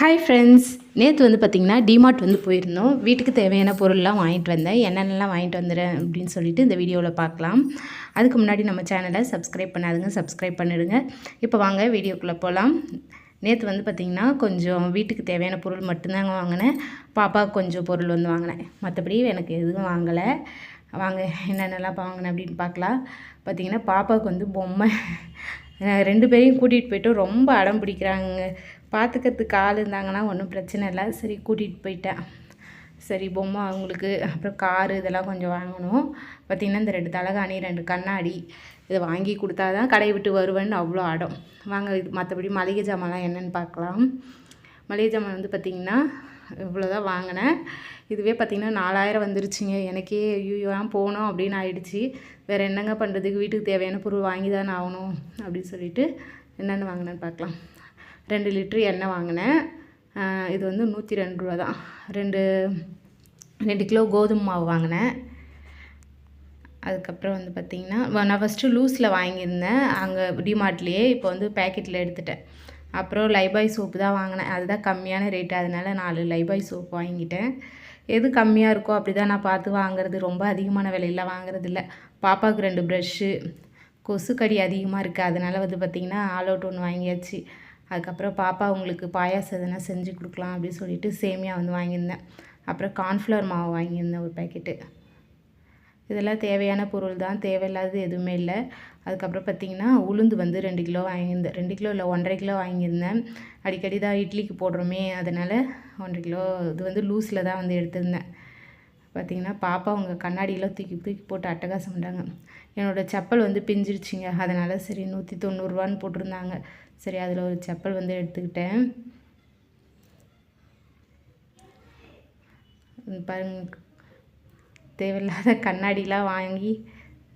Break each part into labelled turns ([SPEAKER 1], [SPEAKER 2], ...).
[SPEAKER 1] Hi friends நேற்று வந்து பார்த்திங்கன்னா டிமார்ட் வந்து போயிருந்தோம். வீட்டுக்கு தேவையான பொருள்லாம் வாங்கிட்டு வந்தேன். என்னென்னலாம் வாங்கிட்டு வந்துடுறேன் அப்படின்னு சொல்லிட்டு இந்த வீடியோவில் பார்க்கலாம் அதுக்கு முன்னாடி நம்ம சேனலை சப்ஸ்கிரைப் பண்ணாதுங்க. சப்ஸ்கிரைப் பண்ணிடுங்க. இப்போ வாங்க வீடியோக்குள்ளே போகலாம் நேற்று வந்து பார்த்திங்கன்னா கொஞ்சம் வீட்டுக்கு தேவையான பொருள் மட்டும்தாங்க வாங்கினேன். பாப்பாவுக்கு கொஞ்சம் பொருள் வந்து வாங்கினேன். மற்றபடி எனக்கு எதுவும் வாங்கலை. வாங்க என்னென்னலாம் வாங்கினேன் அப்படின்னு பார்க்கலாம் பார்த்திங்கன்னா பாப்பாவுக்கு வந்து பொம்மை ரெண்டு பேரையும் கூட்டிகிட்டு போயிட்டு ரொம்ப அடம் பிடிக்கிறாங்க பார்த்துக்கிறதுக்கு ஆள் இருந்தாங்கன்னா ஒன்றும் பிரச்சனை இல்லை. சரி கூட்டிகிட்டு போயிட்டேன். சரி பொம்மை அவங்களுக்கு அப்புறம் காரு இதெல்லாம் கொஞ்சம் வாங்கணும். பார்த்திங்கன்னா இந்த ரெண்டு தலகாணி ரெண்டு கண்ணாடி இதை வாங்கி கொடுத்தா தான் கடையை விட்டு வருவேன்னு அவ்வளோ அடம். வாங்க இது மற்றபடி மளிகை ஜாமான்லாம் என்னென்னு பார்க்கலாம். மளிகை ஜாமான் வந்து பார்த்திங்கன்னா இவ்வளோதான் வாங்கினேன். இதுவே பார்த்திங்கன்னா நாலாயிரம் வந்துருச்சுங்க. எனக்கே ஐயோ போகணும் அப்படின்னு ஆயிடுச்சு. வேறு என்னங்க பண்ணுறதுக்கு வீட்டுக்கு தேவையான பொருள் வாங்கி தானே ஆகணும் அப்படின்னு சொல்லிட்டு என்னென்னு வாங்கினேன்னு பார்க்கலாம். ரெண்டு லிட்ரு எண்ணெய் வாங்கினேன். இது வந்து நூற்றி ரெண்டு ரூபா தான். ரெண்டு ரெண்டு கிலோ கோதுமை மாவு வாங்கினேன். அதுக்கப்புறம் வந்து பார்த்திங்கன்னா நான் ஃபஸ்ட்டு லூஸில் வாங்கியிருந்தேன். அங்கே டிமார்ட்லேயே இப்போ வந்து பேக்கெட்டில் எடுத்துட்டேன். அப்புறம் லைபாய் சோப்பு தான் வாங்கினேன். அதுதான் கம்மியான ரேட்டு அதனால நாலு லைபாய் சோப்பு வாங்கிட்டேன். எது கம்மியாக இருக்கோ அப்படி தான் நான் பார்த்து வாங்குறது. ரொம்ப அதிகமான விலையெல்லாம் வாங்குறது இல்லை. பாப்பாவுக்கு ரெண்டு ப்ரஷ்ஷு கொசுக்கடி அதிகமாக இருக்குது அதனால் வந்து பார்த்திங்கன்னா ஆல் அவுட் ஒன்று வாங்கியாச்சு. அதுக்கப்புறம் பாப்பா உங்களுக்கு பாயாசம் எதனா செஞ்சு கொடுக்கலாம் அப்படின்னு சொல்லிட்டு சேமியா வந்து வாங்கியிருந்தேன். அப்புறம் கார்ன்ஃப்ளவர் மாவு வாங்கியிருந்தேன் ஒரு பேக்கெட்டு இதெல்லாம் தேவையான பொருள் தான் தேவையில்லாதது எதுவுமே இல்லை. அதுக்கப்புறம் பார்த்திங்கன்னா உளுந்து வந்து ரெண்டு கிலோ வாங்கியிருந்தேன். ரெண்டு கிலோ இல்லை ஒன்றரை கிலோ வாங்கியிருந்தேன். அடிக்கடி தான் இட்லிக்கு போடுறோமே அதனால் ஒன்றரை கிலோ இது வந்து லூஸில் தான் வந்து எடுத்திருந்தேன். பார்த்திங்கன்னா பாப்பா அவங்க கண்ணாடியெல்லாம் தூக்கி தூக்கி போட்டு அட்டகாசம் பண்ணுறாங்க என்னோடய செப்பல் வந்து பிஞ்சிருச்சிங்க. அதனால் சரி நூற்றி தொண்ணூறுரூவான்னு போட்டிருந்தாங்க. சரி அதில் ஒரு செப்பல் வந்து எடுத்துக்கிட்டேன். பாருங்க தேவையில்லாத கண்ணாடிலாம் வாங்கி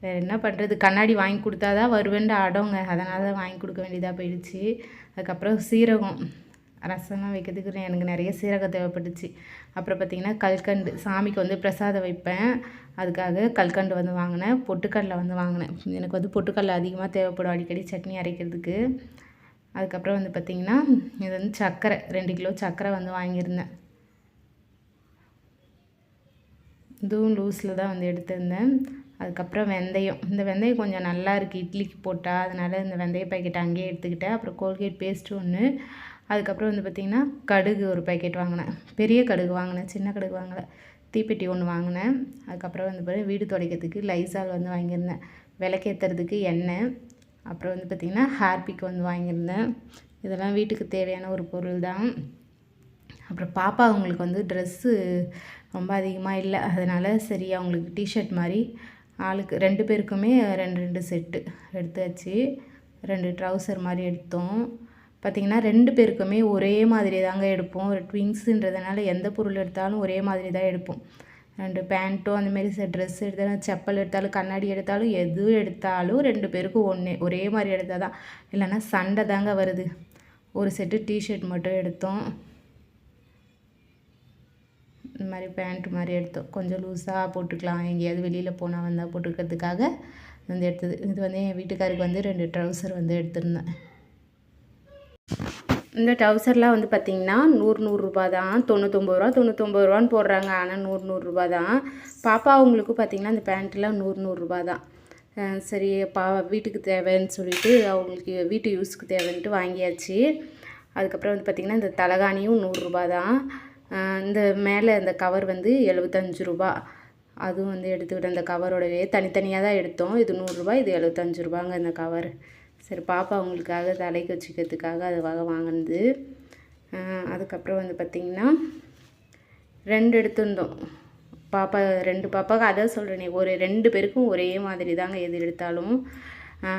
[SPEAKER 1] வேறு என்ன பண்ணுறது கண்ணாடி வாங்கி கொடுத்தா தான் வருவேன்ட்டு அடங்க. அதனால் தான் வாங்கி கொடுக்க வேண்டியதாக போயிடுச்சு. அதுக்கப்புறம் சீரகம். ரசம்லாம் வைக்கிறதுக்கு எனக்கு நிறைய சீரகம் தேவைப்பட்டுச்சு. அப்புறம் பார்த்திங்கன்னா கல்கண்டு. சாமிக்கு வந்து பிரசாதம் வைப்பேன். அதுக்காக கல்கண்டு வந்து வாங்கினேன். பொட்டுக்கடலை வந்து வாங்கினேன். எனக்கு வந்து பொட்டுக்கடலை அதிகமாக தேவைப்படும் அடிக்கடி சட்னி அரைக்கிறதுக்கு. அதுக்கப்புறம் வந்து பார்த்திங்கன்னா இது வந்து சர்க்கரை. ரெண்டு கிலோ சர்க்கரை வந்து வாங்கியிருந்தேன். இதுவும் லூஸில் தான் வந்து எடுத்திருந்தேன். அதுக்கப்புறம் வெந்தயம். இந்த வெந்தயம் கொஞ்சம் நல்லா இருக்குது இட்லிக்கு போட்டால் அதனால் இந்த வெந்தய பாக்கெட் அங்கேயே எடுத்துக்கிட்டேன். அப்புறம் கோல்கேட் பேஸ்ட்டு ஒன்று அதுக்கப்புறம் வந்து பார்த்திங்கன்னா கடுகு ஒரு பாக்கெட் வாங்கினேன். பெரிய கடுகு வாங்கினேன் சின்ன கடுகு வாங்கலை. தீப்பெட்டி ஒன்று வாங்கினேன். அதுக்கப்புறம் வந்து பாரு வீடு துடைக்கிறதுக்கு லைசால் வந்து வாங்கியிருந்தேன். விளக்கேற்றுறதுக்கு எண்ணெய் அப்புறம் வந்து பார்த்திங்கன்னா ஹார்பிக் வந்து வாங்கியிருந்தேன். இதெல்லாம் வீட்டுக்கு தேவையான ஒரு பொருள் தான். அப்புறம் பாப்பா அவங்களுக்கு வந்து ட்ரெஸ்ஸு ரொம்ப அதிகமாக இல்லை. அதனால் சரி அவங்களுக்கு டிஷர்ட் மாதிரி ஆளுக்கு ரெண்டு பேருக்குமே ரெண்டு ரெண்டு செட்டு எடுத்தாச்சு. ரெண்டு ட்ரௌசர் மாதிரி எடுத்தோம். பார்த்திங்கன்னா ரெண்டு பேருக்குமே ஒரே மாதிரி தாங்க எடுப்போம். ஒரு ட்விங்ஸுன்றதுனால எந்த பொருள் எடுத்தாலும் ஒரே மாதிரி தான் எடுப்போம். ரெண்டு பேண்ட்டும் அந்தமாரி ட்ரெஸ் எடுத்தாலும் செப்பல் எடுத்தாலும் கண்ணாடி எடுத்தாலும் எது எடுத்தாலும் ரெண்டு பேருக்கும் ஒன்று ஒரே மாதிரி எடுத்தால் தான். இல்லைன்னா சண்டை தாங்க வருது. ஒரு செட்டு டிஷர்ட் மட்டும் எடுத்தோம். இந்த மாதிரி பேண்ட் மாதிரி எடுத்தோம். கொஞ்சம் லூஸாக போட்டுக்கலாம். எங்கேயாவது வெளியில் போனால் வந்தால் போட்டுக்கிறதுக்காக வந்து எடுத்தது. இது வந்து என் வீட்டுக்காருக்கு வந்து ரெண்டு ட்ரௌசர் வந்து எடுத்திருந்தேன். இந்த ட்ரௌசர்லாம் வந்து பார்த்திங்கன்னா நூறு நூறுரூபா தான். தொண்ணூத்தொம்பது ரூபா தொண்ணூத்தொம்பது ரூபான்னு போடுறாங்க. ஆனால் நூறு நூறுரூபா தான். பாப்பா அவங்களுக்கு பார்த்திங்கன்னா அந்த பேண்ட்டெலாம் நூறு நூறுரூபா தான். சரி பா வீட்டுக்கு தேவைன்னு சொல்லிட்டு அவங்களுக்கு வீட்டு யூஸ்க்கு தேவைன்ட்டு வாங்கியாச்சு. அதுக்கப்புறம் வந்து பார்த்திங்கன்னா இந்த தலகாணியும் நூறுரூபா தான். இந்த மேலே இந்த கவர் வந்து எழுபத்தஞ்சு ரூபா அதுவும் வந்து எடுத்துக்கிட்டேன் அந்த கவரோடவே தனித்தனியாக தான் எடுத்தோம். இது நூறுரூபா இது எழுபத்தஞ்சு ரூபாங்க இந்த கவர். சரி பாப்பா அவங்களுக்காக தலைக்கு வச்சுக்கிறதுக்காக அதுவாக வாங்கினது. அதுக்கப்புறம் வந்து பார்த்திங்கன்னா ரெண்டு எடுத்திருந்தோம். பாப்பா ரெண்டு பாப்பாவுக்கு அதான் சொல்கிறேனே ஒரு ரெண்டு பேருக்கும் ஒரே மாதிரி தாங்க எது எடுத்தாலும்.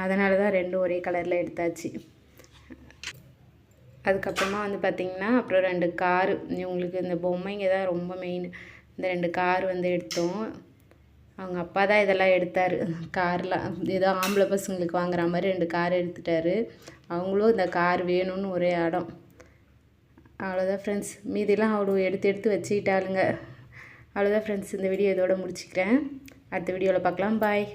[SPEAKER 1] அதனால தான் ரெண்டும் ஒரே கலரில் எடுத்தாச்சு. அதுக்கப்புறமா வந்து பார்த்திங்கன்னா அப்புறம் ரெண்டு காரு. இவங்களுக்கு இந்த பொம்மைங்க தான் ரொம்ப மெயின் இந்த ரெண்டு கார் வந்து எடுத்தோம். அவங்க அப்பா தான் இதெல்லாம் எடுத்தார். கார்லாம் ஏதோ ஆம்பளை பசங்களுக்கு வாங்குற மாதிரி ரெண்டு கார் எடுத்துட்டாரு. அவங்களும் இந்த கார் வேணும்னு ஒரே இடம் அவ்வளோதான் ஃப்ரெண்ட்ஸ் மீதிலாம் அவ்வளோ எடுத்து எடுத்து வச்சுக்கிட்டாளுங்க. அவ்வளோதான் ஃப்ரெண்ட்ஸ் இந்த வீடியோ இதோட முடிச்சுக்கிறேன். அடுத்த வீடியோவில் பார்க்கலாம். பாய்